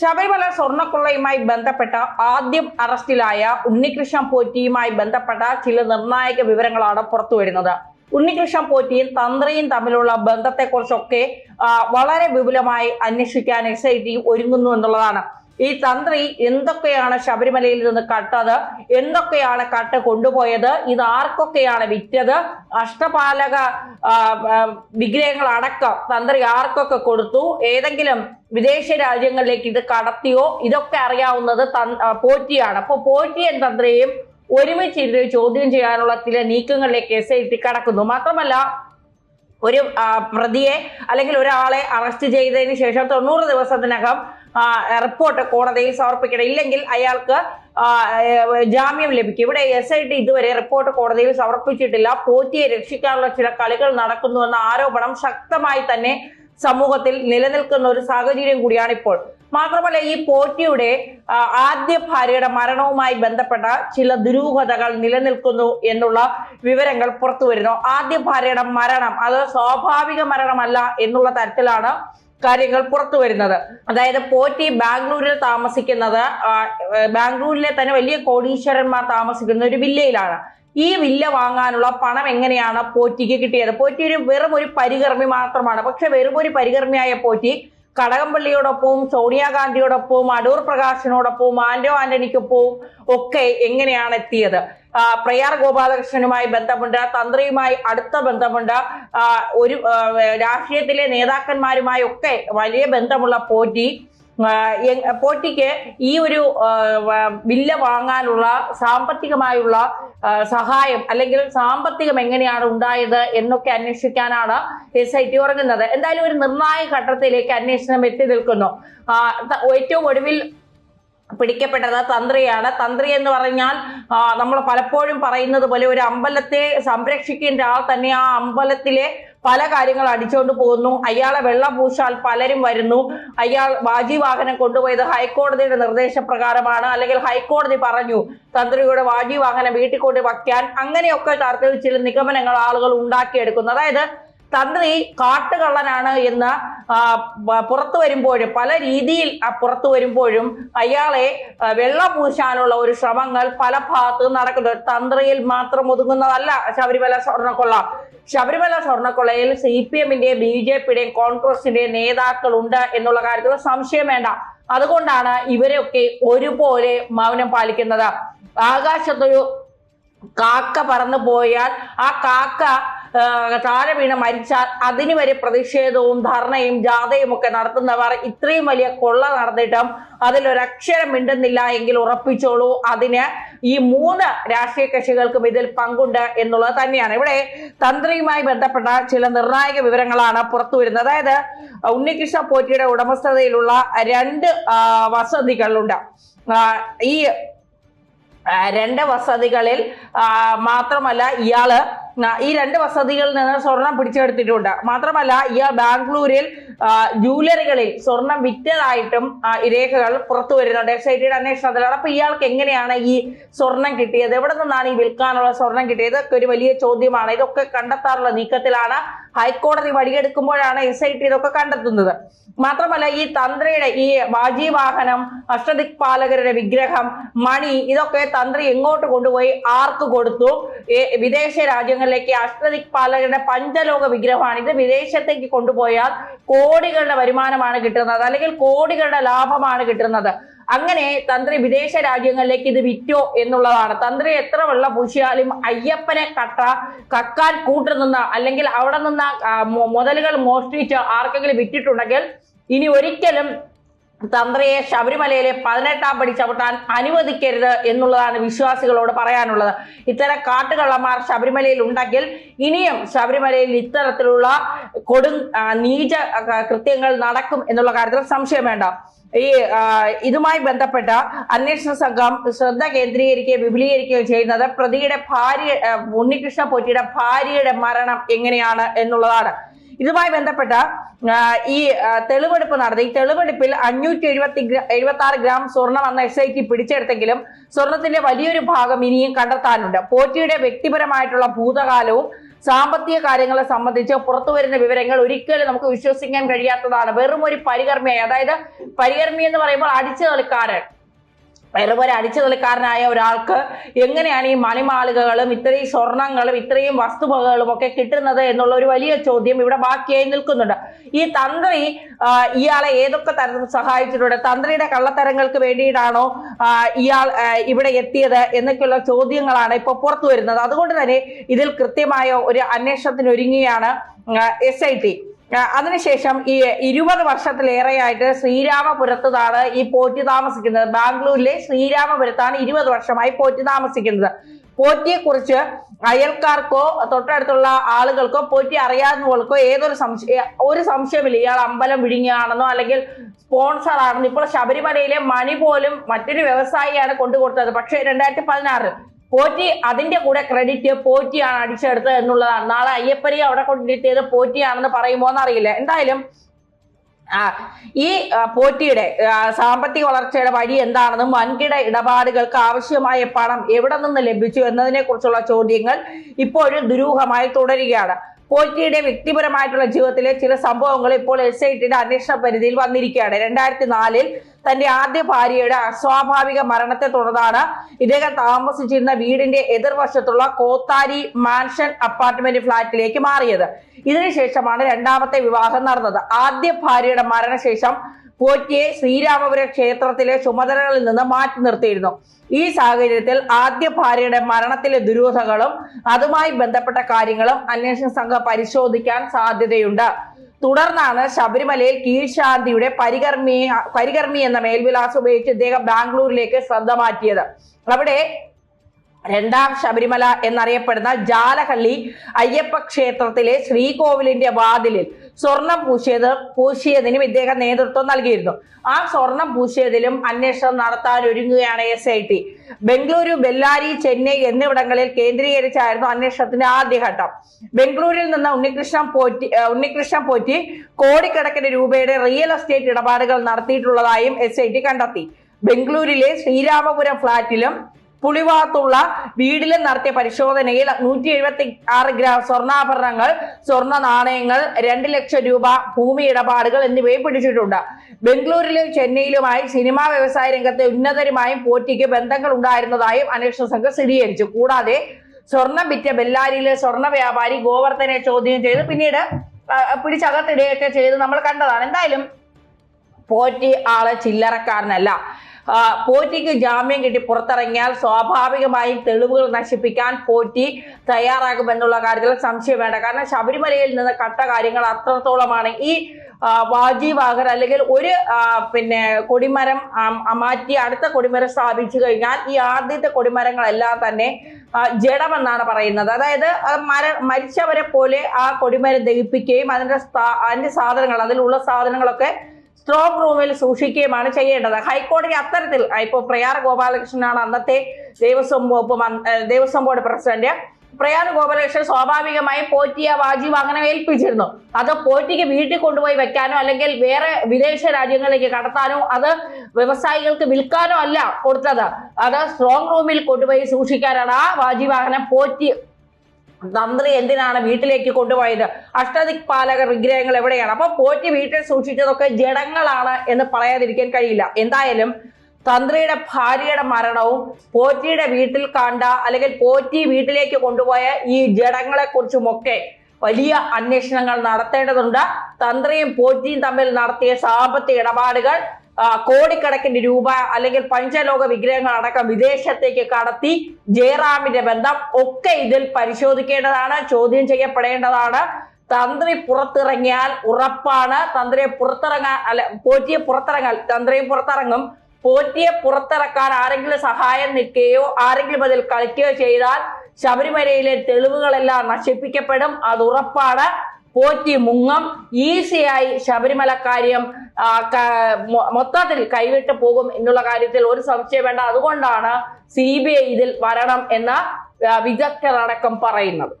ശബരിമല സ്വർണക്കൊള്ളയുമായി ബന്ധപ്പെട്ട ആദ്യം അറസ്റ്റിലായ ഉണ്ണികൃഷ്ണൻ പോറ്റിയുമായി ബന്ധപ്പെട്ട ചില നിർണായക വിവരങ്ങളാണ് പുറത്തുവരുന്നത് ഉണ്ണികൃഷ്ണൻ പോറ്റിയും തന്ത്രിയും തമ്മിലുള്ള ബന്ധത്തെക്കുറിച്ചൊക്കെ വളരെ വിപുലമായി അന്വേഷിക്കാൻ എസ് ഐ ടി ഒരുങ്ങുന്നു എന്നുള്ളതാണ്. ഈ തന്ത്രി എന്തൊക്കെയാണ് ശബരിമലയിൽ നിന്ന് കട്ടത്? എന്തൊക്കെയാണ് കട്ട് കൊണ്ടുപോയത്? ഇത് ആർക്കൊക്കെയാണ് വിറ്റത്? അഷ്ടപാലക വിഗ്രഹങ്ങൾ അടക്കം തന്ത്രി ആർക്കൊക്കെ കൊടുത്തു? ഏതെങ്കിലും വിദേശ രാജ്യങ്ങളിലേക്ക് ഇത് കടത്തിയോ? ഇതൊക്കെ അറിയാവുന്നത് പോറ്റിയാണ്. അപ്പോൾ പോറ്റിയൻ തന്ത്രിയും ഒരുമിച്ച് ചോദ്യം ചെയ്യാനുള്ള ചില നീക്കങ്ങളിലേക്ക് എസ് ഐ ടി കടക്കുന്നു. മാത്രമല്ല ഒരു പ്രതിയെ അല്ലെങ്കിൽ ഒരാളെ അറസ്റ്റ് ചെയ്തതിന് ശേഷം തൊണ്ണൂറ് ദിവസത്തിനകം റിപ്പോർട്ട് കോടതിയിൽ സമർപ്പിക്കണം ഇല്ലെങ്കിൽ അയാൾക്ക് ജാമ്യം ലഭിക്കും. ഇവിടെ എസ് ഐ ടി ഇതുവരെ റിപ്പോർട്ട് കോടതിയിൽ സമർപ്പിച്ചിട്ടില്ല. പോറ്റിയെ രക്ഷിക്കാനുള്ള ചില കളികൾ നടക്കുന്നുവെന്ന ആരോപണം ശക്തമായി തന്നെ സമൂഹത്തിൽ നിലനിൽക്കുന്ന ഒരു സാഹചര്യം കൂടിയാണ് ഇപ്പോൾ. മാത്രമല്ല ഈ പോറ്റിയുടെ ആദ്യ ഭാര്യയുടെ മരണവുമായി ബന്ധപ്പെട്ട ചില ദുരൂഹതകൾ നിലനിൽക്കുന്നു എന്നുള്ള വിവരങ്ങൾ പുറത്തു വരുന്നു ആദ്യ ഭാര്യയുടെ മരണം അത് സ്വാഭാവിക മരണമല്ല എന്നുള്ള തരത്തിലാണ് കാര്യങ്ങൾ പുറത്തു വരുന്നത്. അതായത് പോറ്റി ബാംഗ്ലൂരിൽ താമസിക്കുന്നത് ബാംഗ്ലൂരിലെ തന്നെ വലിയ കോടീശ്വരന്മാർ താമസിക്കുന്ന ഒരു വില്ലയിലാണ്. ഈ വില്ല വാങ്ങാനുള്ള പണം എങ്ങനെയാണ് പോറ്റിക്ക് കിട്ടിയത്? പോറ്റി ഒരു വെറും ഒരു പരികർമ്മി മാത്രമാണ്. പക്ഷെ വെറും ഒരു പരികർമ്മിയായ പോറ്റി കടകംപള്ളിയോടൊപ്പവും സോണിയാഗാന്ധിയോടൊപ്പവും അടൂർ പ്രകാശിനോടൊപ്പവും ആന്റോ ആന്റണിക്കൊപ്പവും ഒക്കെ എങ്ങനെയാണ് എത്തിയത്? പ്രയാർ ഗോപാലകൃഷ്ണനുമായി ബന്ധമുണ്ട് തന്ത്രിയുമായി അടുത്ത ബന്ധമുണ്ട്. ഒരു രാഷ്ട്രീയത്തിലെ നേതാക്കന്മാരുമായി ഒക്കെ വലിയ ബന്ധമുള്ള പോറ്റി പോറ്റിക്ക് ഈ ഒരു വില്ല വാങ്ങാനുള്ള സാമ്പത്തികമായുള്ള സഹായം അല്ലെങ്കിൽ സാമ്പത്തികം എങ്ങനെയാണ് ഉണ്ടായത് എന്നൊക്കെ അന്വേഷിക്കാനാണ് എസ് ഐ ടി ഉറങ്ങുന്നത് എന്തായാലും ഒരു നിർണായക ഘട്ടത്തിലേക്ക് അന്വേഷണം എത്തി നിൽക്കുന്നു. ഏറ്റവും ഒടുവിൽ പിടിക്കപ്പെട്ടത് തന്ത്രിയാണ്. തന്ത്രി എന്ന് പറഞ്ഞാൽ നമ്മൾ പലപ്പോഴും പറയുന്നത് പോലെ ഒരു അമ്പലത്തെ സംരക്ഷിക്കേണ്ട ആൾ തന്നെ ആ അമ്പലത്തിലെ പല കാര്യങ്ങൾ അടിച്ചുകൊണ്ട് പോകുന്നു. അയാളെ വെള്ളം പൂശാൽ പലരും വരുന്നു. അയാൾ വാജി വാഹനം കൊണ്ടുപോയത് ഹൈക്കോടതിയുടെ നിർദ്ദേശപ്രകാരമാണ്. അല്ലെങ്കിൽ ഹൈക്കോടതി പറഞ്ഞു തന്ത്രിയുടെ വാജി വാഹനം വീട്ടിൽ കൊണ്ട് വയ്ക്കാൻ അങ്ങനെയൊക്കെ തരത്തിൽ ചില നിഗമനങ്ങൾ ആളുകൾ ഉണ്ടാക്കിയെടുക്കുന്നു. അതായത് തന്ത്രി കാട്ടുകള്ളനാണ് എന്ന് പുറത്തു വരുമ്പോഴും പല രീതിയിൽ പുറത്തു വരുമ്പോഴും അയാളെ വെള്ള പൂശാനുള്ള ഒരു ശ്രമങ്ങൾ പല ഭാഗത്ത് നടക്കുന്നു തന്ത്രയിൽ മാത്രം ഒതുങ്ങുന്നതല്ല ശബരിമല സ്വർണക്കൊള്ള. ശബരിമല സ്വർണക്കൊള്ളയിൽ സി പി എമ്മിന്റെയും ബി ജെ പിയുടെയും കോൺഗ്രസിന്റെയും നേതാക്കളുണ്ട് എന്നുള്ള കാര്യത്തിൽ സംശയം വേണ്ട. അതുകൊണ്ടാണ് ഇവരൊക്കെ ഒരുപോലെ മൗനം പാലിക്കുന്നത്. ആകാശത്തൊരു കാക്ക പറന്നു പോയാൽ ആ കാക്ക താഴെ വീണ് മരിച്ചാൽ അതിനു വരെ പ്രതിഷേധവും ധർണയും ജാഥയും ഒക്കെ നടത്തുന്നവർ ഇത്രയും വലിയ കൊള്ള നടന്നിട്ടും അതിലൊരക്ഷരം മിണ്ടുന്നില്ല എങ്കിൽ ഉറപ്പിച്ചോളൂ. അതിന് ഈ മൂന്ന് രാഷ്ട്രീയ കക്ഷികൾക്കും ഇതിൽ പങ്കുണ്ട് എന്നുള്ളത് തന്നെയാണ്. ഇവിടെ തന്ത്രിയുമായി ബന്ധപ്പെട്ട ചില നിർണായക വിവരങ്ങളാണ് പുറത്തു വരുന്നത്. അതായത് ഉണ്ണികൃഷ്ണ പോറ്റിയുടെ ഉടമസ്ഥതയിലുള്ള രണ്ട് വസതികളുണ്ട്. ഈ രണ്ട് വസതികളിൽ മാത്രമല്ല ഇയാൾ ഈ രണ്ട് വസതികളിൽ നിന്ന് സ്വർണം പിടിച്ചെടുത്തിട്ടുണ്ട്. മാത്രമല്ല ഇയാൾ ബാംഗ്ലൂരിൽ ജൂവലറികളിൽ സ്വർണം വിറ്റതായിട്ടും രേഖകൾ പുറത്തു വരുന്നുണ്ട്. എസ് ഐ ടിയുടെ അന്വേഷണത്തിലാണ്. അപ്പൊ ഇയാൾക്ക് എങ്ങനെയാണ് ഈ സ്വർണം കിട്ടിയത്? എവിടെ നിന്നാണ് ഈ വിൽക്കാനുള്ള സ്വർണം കിട്ടിയത്? ഇതൊക്കെ ഒരു വലിയ ചോദ്യമാണ്. ഇതൊക്കെ കണ്ടെത്താനുള്ള നീക്കത്തിലാണ് ഹൈക്കോടതി വഴിയെടുക്കുമ്പോഴാണ് എസ് ഐ ടി ഇതൊക്കെ കണ്ടെത്തുന്നത്. മാത്രമല്ല ഈ തന്ത്രിയുടെ ഈ വാജി വാഹനം അഷ്ടദിക്പാലകരുടെ വിഗ്രഹം മണി ഇതൊക്കെ തന്ത്രി എങ്ങോട്ട് കൊണ്ടുപോയി? ആർക്ക് കൊടുത്തു? വിദേശ വിദേശ രാജ്യങ്ങളിലേക്ക് അഷ്ടദിക്പാലകരുടെ പഞ്ചലോക വിഗ്രഹമാണ് ഇത് വിദേശത്തേക്ക് കൊണ്ടുപോയാൽ കോടികളുടെ വരുമാനമാണ് കിട്ടുന്നത്. അല്ലെങ്കിൽ കോടികളുടെ ലാഭമാണ് കിട്ടുന്നത്. അങ്ങനെ തന്ത്രി വിദേശ രാജ്യങ്ങളിലേക്ക് ഇത് വിറ്റോ എന്നുള്ളതാണ്. തന്ത്രി എത്ര വെള്ളം പൂശിയാലും അയ്യപ്പനെ കട്ട കക്കാൻ കൂട്ടുനിന്ന അല്ലെങ്കിൽ അവിടെ നിന്ന് മുതലുകൾ മോഷ്ടിച്ച് ആർക്കെങ്കിലും വിറ്റിട്ടുണ്ടെങ്കിൽ ഇനി ഒരിക്കലും തന്ത്രിയെ ശബരിമലയിലെ പതിനെട്ടാം പടി ചവിട്ടാൻ അനുവദിക്കരുത് എന്നുള്ളതാണ് വിശ്വാസികളോട് പറയാനുള്ളത്. ഇത്തരം കാട്ടുകള്ളന്മാർ ശബരിമലയിൽ ഉണ്ടെങ്കിൽ ഇനിയും ശബരിമലയിൽ ഇത്തരത്തിലുള്ള കൊടും നീച കൃത്യങ്ങൾ നടക്കും എന്നുള്ള കാര്യത്തിൽ സംശയം വേണ്ട. ഈ ഇതുമായി ബന്ധപ്പെട്ട അന്വേഷണ സംഘം ശ്രദ്ധ കേന്ദ്രീകരിക്കുകയും വിപുലീകരിക്കുകയും ചെയ്യുന്നത് പ്രതിയുടെ ഭാര്യ ഉണ്ണികൃഷ്ണ പൊറ്റിയുടെ ഭാര്യയുടെ മരണം എങ്ങനെയാണ് എന്നുള്ളതാണ്. ഇതുമായി ബന്ധപ്പെട്ട ഈ തെളിവെടുപ്പ് നടത്തി. ഈ തെളിവെടുപ്പിൽ അഞ്ഞൂറ്റി എഴുപത്തി എഴുപത്തി ആറ് ഗ്രാം സ്വർണം അന്ന് എസ് ഐ ടി പിടിച്ചെടുത്തെങ്കിലും സ്വർണത്തിന്റെ വലിയൊരു ഭാഗം ഇനിയും കണ്ടെത്താനുണ്ട്. പോറ്റിയുടെ വ്യക്തിപരമായിട്ടുള്ള ഭൂതകാലവും സാമ്പത്തിക കാര്യങ്ങളെ സംബന്ധിച്ച് പുറത്തു വരുന്ന വിവരങ്ങൾ ഒരിക്കലും നമുക്ക് വിശ്വസിക്കാൻ കഴിയാത്തതാണ്. വെറും ഒരു പരികർമ്മിയായി. അതായത് പരികർമ്മി എന്ന് പറയുമ്പോൾ അടിച്ചു കളിക്കാരൻ വെറും ഒരു അടിച്ചു തെളിക്കാരനായ ഒരാൾക്ക് എങ്ങനെയാണ് ഈ മണിമാളികകളും ഇത്രയും സ്വർണങ്ങളും ഇത്രയും വസ്തുവകകളും ഒക്കെ കിട്ടുന്നത് എന്നുള്ള ഒരു വലിയ ചോദ്യം ഇവിടെ ബാക്കിയായി നിൽക്കുന്നുണ്ട്. ഈ തന്ത്രി ഇയാളെ ഏതൊക്കെ തരത്തിൽ സഹായിച്ചിട്ടുണ്ട്? തന്ത്രിയുടെ കള്ളത്തരങ്ങൾക്ക് വേണ്ടിയിട്ടാണോ ഇയാൾ ഇവിടെ എത്തിയത് എന്നൊക്കെയുള്ള ചോദ്യങ്ങളാണ് ഇപ്പൊ പുറത്തു വരുന്നത്. അതുകൊണ്ട് തന്നെ ഇതിൽ കൃത്യമായ ഒരു അന്വേഷണത്തിന് ഒരുങ്ങിയാണ് എസ് ഐ ടി അതിനുശേഷം ഈ ഇരുപത് വർഷത്തിലേറെയായിട്ട് ശ്രീരാമപുരത്താണ് ഈ പോറ്റി താമസിക്കുന്നത്. ബാംഗ്ലൂരിലെ ശ്രീരാമപുരത്താണ് ഇരുപത് വർഷമായി പോറ്റി താമസിക്കുന്നത്. പോറ്റിയെ കുറിച്ച് അയൽക്കാർക്കോ തൊട്ടടുത്തുള്ള ആളുകൾക്കോ പോറ്റി അറിയാവുന്നവർക്കോ ഏതൊരു സംശയ ഒരു സംശയമില്ല ഇയാൾ അമ്പലം വിഴുങ്ങിയാണെന്നോ അല്ലെങ്കിൽ സ്പോൺസർ ആണെന്നോ ഇപ്പോൾ ശബരിമലയിലെ മണി പോലും മറ്റൊരു വ്യവസായിയാണ് കൊണ്ടുകൊടുത്തത്. പക്ഷേ രണ്ടായിരത്തി പതിനാറ് പോറ്റി അതിന്റെ കൂടെ ക്രെഡിറ്റ് പോറ്റിയാണ് അടിച്ചെടുത്തത് എന്നുള്ളതാണ്. നാളെ അയ്യപ്പനെ അവിടെ കൊണ്ടിരുത്തിയത് പോറ്റിയാണെന്ന് പറയുമോ എന്നറിയില്ല. എന്തായാലും ആ ഈ പോറ്റിയുടെ സാമ്പത്തിക വളർച്ചയുടെ വഴി എന്താണെന്നും വൻകിട ഇടപാടുകൾക്ക് ആവശ്യമായ പണം എവിടെ നിന്ന് ലഭിച്ചു എന്നതിനെ കുറിച്ചുള്ള ചോദ്യങ്ങൾ ഇപ്പോഴും ദുരൂഹമായി തുടരുകയാണ്. പോറ്റിയുടെ വ്യക്തിപരമായിട്ടുള്ള ജീവിതത്തിലെ ചില സംഭവങ്ങൾ ഇപ്പോൾ എസ് ഐ ടിയുടെ അന്വേഷണ പരിധിയിൽ വന്നിരിക്കുകയാണ്. രണ്ടായിരത്തി നാലിൽ തന്റെ ആദ്യ ഭാര്യയുടെ അസ്വാഭാവിക മരണത്തെ തുടർന്നാണ് ഇദ്ദേഹം താമസിച്ചിരുന്ന വീടിന്റെ എതിർവശത്തുള്ള കോത്താരി മാൻഷൻ അപ്പാർട്ട്മെന്റ് ഫ്ളാറ്റിലേക്ക് മാറിയത്. ഇതിനുശേഷമാണ് രണ്ടാമത്തെ വിവാഹം നടന്നത്. ആദ്യ ഭാര്യയുടെ മരണശേഷം പോറ്റിയെ ശ്രീരാമപുരം ക്ഷേത്രത്തിലെ ചുമതലകളിൽ നിന്ന് മാറ്റി നിർത്തിയിരുന്നു. ഈ സാഹചര്യത്തിൽ ആദ്യ ഭാര്യയുടെ മരണത്തിലെ ദുരൂഹതകളും അതുമായി ബന്ധപ്പെട്ട കാര്യങ്ങളും അന്വേഷണ സംഘം പരിശോധിക്കാൻ സാധ്യതയുണ്ട്. തുടർന്നാണ് ശബരിമലയിൽ കീഴ്ശാന്തിയുടെ പരികർമ്മി പരികർമ്മി എന്ന മേൽവിലാസം ഉപയോഗിച്ച് ഇദ്ദേഹം ബാംഗ്ലൂരിലേക്ക് ശ്രദ്ധ മാറ്റിയത്. അവിടെ രണ്ടാം ശബരിമല എന്നറിയപ്പെടുന്ന ജാലഹള്ളി അയ്യപ്പ ക്ഷേത്രത്തിലെ ശ്രീകോവിലിന്റെ വാതിലിൽ സ്വർണം പൂശിയത് പൂശിയതിനും ഇദ്ദേഹം നേതൃത്വം നൽകിയിരുന്നു. ആ സ്വർണം പൂശിയതിലും അന്വേഷണം നടത്താൻ ഒരുങ്ങുകയാണ് S I T Bengaluru Bellary Chennai എന്നിവിടങ്ങളിൽ കേന്ദ്രീകരിച്ചായിരുന്നു അന്വേഷണത്തിന്റെ ആദ്യഘട്ടം ബംഗളൂരിൽ നിന്ന് ഉണ്ണികൃഷ്ണൻ പോറ്റി ഉണ്ണികൃഷ്ണൻ പോറ്റി കോടിക്കണക്കിന് രൂപയുടെ റിയൽ എസ്റ്റേറ്റ് ഇടപാടുകൾ നടത്തിയിട്ടുള്ളതായും എസ് കണ്ടെത്തി. ബംഗളൂരിലെ ശ്രീരാമപുരം ഫ്ളാറ്റിലും പുളിവാത്തുള്ള വീടിൽ നടത്തിയ പരിശോധനയിൽ നൂറ്റി എഴുപത്തി ആറ് ഗ്രാം സ്വർണാഭരണങ്ങൾ സ്വർണ നാണയങ്ങൾ രണ്ട് ലക്ഷം രൂപ ഭൂമി ഇടപാടുകൾ എന്നിവയും പിടിച്ചിട്ടുണ്ട്. ബംഗളൂരിലും ചെന്നൈയിലുമായി സിനിമാ വ്യവസായ രംഗത്തെ ഉന്നതരുമായും പോറ്റിക്ക് ബന്ധങ്ങൾ ഉണ്ടായിരുന്നതായും അന്വേഷണ സംഘം സ്ഥിരീകരിച്ചു. കൂടാതെ സ്വർണം വിറ്റ ബെല്ലാരിയിലെ സ്വർണ വ്യാപാരി ഗോവർദ്ധനെ ചോദ്യം ചെയ്ത് പിന്നീട് പിടിച്ചകത്തിടുകയൊക്കെ ചെയ്ത് നമ്മൾ കണ്ടതാണ്. എന്തായാലും പോറ്റി ആൾ ചില്ലറക്കാരനല്ല. പോറ്റിക്ക് ജാമ്യം കിട്ടി പുറത്തിറങ്ങിയാൽ സ്വാഭാവികമായും തെളിവുകൾ നശിപ്പിക്കാൻ പോറ്റി തയ്യാറാകുമെന്നുള്ള കാര്യത്തിൽ സംശയം വേണ്ട. കാരണം ശബരിമലയിൽ നിന്ന് കട്ട കാര്യങ്ങൾ അത്രത്തോളമാണ്. ഈ ആ, വാജി വാഹർ അല്ലെങ്കിൽ ഒരു പിന്നെ കൊടിമരം മാറ്റി അടുത്ത കൊടിമരം സ്ഥാപിച്ചു കഴിഞ്ഞാൽ ഈ ആദ്യത്തെ കൊടിമരങ്ങളെല്ലാം തന്നെ ജഡമെന്നാണ് പറയുന്നത്. അതായത് മര മരിച്ചവരെ പോലെ ആ കൊടിമരം ദഹിപ്പിക്കുകയും അതിന്റെ അതിന്റെ സാധനങ്ങൾ അതിലുള്ള സാധനങ്ങളൊക്കെ സ്ട്രോങ് റൂമിൽ സൂക്ഷിക്കുകയുമാണ് ചെയ്യേണ്ടത്. ഹൈക്കോടതി അത്തരത്തിൽ ഇപ്പോൾ പ്രയാർ ഗോപാലകൃഷ്ണനാണ് അന്നത്തെ ദേവസ്വം വകുപ്പ് ദേവസ്വം ബോർഡ് പ്രസിഡന്റ്. പ്രയാർ ഗോപാലകൃഷ്ണൻ സ്വാഭാവികമായും പോറ്റിയ വാജീവ് അങ്ങനെ ഏൽപ്പിച്ചിരുന്നു. അത് പോറ്റിക്ക് വീട്ടിൽ കൊണ്ടുപോയി വെക്കാനോ അല്ലെങ്കിൽ വേറെ വിദേശ രാജ്യങ്ങളിലേക്ക് കടത്താനോ അത് വ്യവസായികൾക്ക് വിൽക്കാനോ അല്ല കൊടുത്തത്. അത് സ്ട്രോങ് റൂമിൽ കൊണ്ടുപോയി സൂക്ഷിക്കാനാണ് ആ വാജീവാഹനം പോറ്റി തന്ത്രി എന്തിനാണ് വീട്ടിലേക്ക് കൊണ്ടുപോയത്? അഷ്ടദിക്പാലക വിഗ്രഹങ്ങൾ എവിടെയാണ്? അപ്പൊ പോറ്റി വീട്ടിൽ സൂക്ഷിച്ചതൊക്കെ ജഡങ്ങളാണ് എന്ന് പറയാതിരിക്കാൻ കഴിയില്ല. എന്തായാലും തന്ത്രിയുടെ ഭാര്യയുടെ മരണവും പോറ്റിയുടെ വീട്ടിൽ കണ്ട അല്ലെങ്കിൽ പോറ്റി വീട്ടിലേക്ക് കൊണ്ടുപോയ ഈ ജഡങ്ങളെ കുറിച്ചുമൊക്കെ വലിയ അന്വേഷണങ്ങൾ നടത്തേണ്ടതുണ്ട്. തന്ത്രിയും പോറ്റിയും തമ്മിൽ നടത്തിയ സാമ്പത്തിക ഇടപാടുകൾ കോടിക്കണക്കിന് രൂപ അല്ലെങ്കിൽ പഞ്ചലോക വിഗ്രഹങ്ങൾ അടക്കം വിദേശത്തേക്ക് കടത്തി ജയറാമിന്റെ ബന്ധം ഒക്കെ ഇതിൽ പരിശോധിക്കേണ്ടതാണ് ചോദ്യം ചെയ്യപ്പെടേണ്ടതാണ്. തന്ത്രി പുറത്തിറങ്ങിയാൽ ഉറപ്പാണ്. തന്ത്രിയെ പുറത്തിറങ്ങാൻ അല്ല പോറ്റിയെ പുറത്തിറങ്ങാൻ തന്ത്രിയും പുറത്തിറങ്ങും. പോറ്റിയെ പുറത്തിറക്കാൻ ആരെങ്കിലും സഹായം നിൽക്കുകയോ ആരെങ്കിലും അതിൽ കളിക്കുകയോ ചെയ്താൽ ശബരിമലയിലെ തെളിവുകളെല്ലാം നശിപ്പിക്കപ്പെടും. അത് ഉറപ്പാണ്. പോറ്റി മുങ്ങം ഈസിയായി ശബരിമല കാര്യം മൊത്തത്തിൽ കൈവിട്ട് പോകും എന്നുള്ള കാര്യത്തിൽ ഒരു സംശയം വേണ്ട. അതുകൊണ്ടാണ് സി ബി ഐ ഇതിൽ വരണം എന്ന വിദഗ്ധരടക്കം പറയുന്നത്.